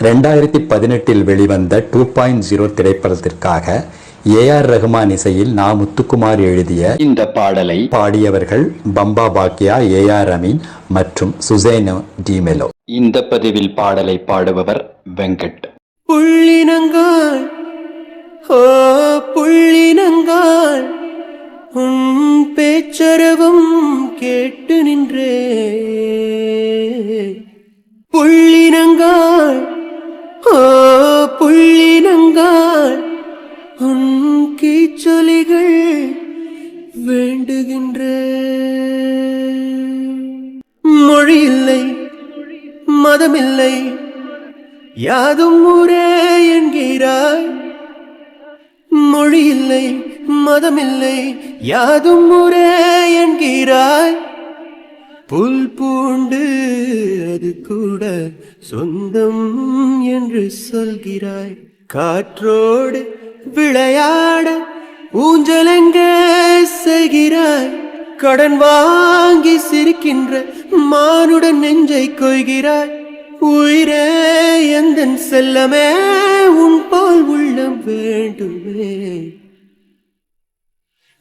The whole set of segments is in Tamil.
ரெண்டாயிரத்தி பதினெட்டில் வெளிவந்த டூ பாயிண்ட் ஜீரோ திரைப்படத்திற்காக ஏ ஆர் ரஹ்மான் இசையில் நா முத்துக்குமார் எழுதிய இந்த பாடலை பாடியவர்கள் பம்பா பாக்கியா ஏ ஆர் அமீன் மற்றும் சுசேனோ டிமெலோ. இந்த பதிவில் பாடலை பாடுபவர் வெங்கட். புள்ளினங்காள் ஓ புள்ளினங்காள் உன் பேச்சரவும் கேட்டு நின்றே. புள்ளினங்காள் உன் கீச்சொலிகள் வேண்டுகின்ற. மொழி இல்லை மதமில்லை யாதும் ஊரே என்கிறாய். மொழி இல்லை மதமில்லை யாதும் ஊரே என்கிறாய். புல் பூண்டு அது கூட சொந்தம் என்று சொல்கிறாய். காற்றோடு விளையாட ஊஞ்சலங்க செய்கிறாய்? கடன் வாங்கி சிரிக்கின்ற மானுடன் நெஞ்சை கொய்கிறாய். உயிரே எந்தன் செல்லமே உன் போல் உள்ளம் வேண்டுமே.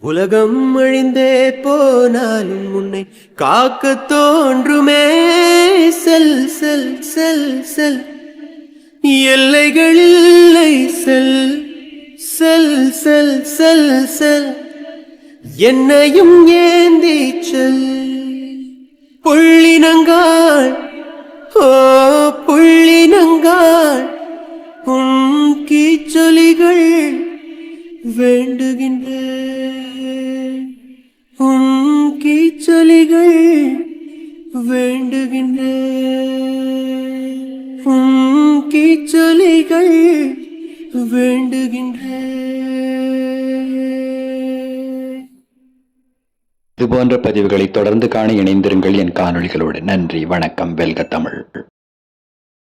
உலகம் அழிந்தே போனாலும் உன்னை காக்க தோன்றுமே. செல் செல் செல் செல். எல்லைகள் இல்லை செல் செல் செல். என்னையும் ஏந்தி செல். புள்ளினங்காள் ஓ புள்ளினங்காள் உன் கீச்சொலிகள் வேண்டுகின்ற உன் கீச்சொலிகள் வேண்டுகின்ற உன் கீச்சொலிகள் வேண்டுகின்ற இதுபோன்ற பதிவுகளை தொடர்ந்து காண இணைந்திருங்கள் என் காணொலிகளோடு நன்றி வணக்கம் வெல்க தமிழ்.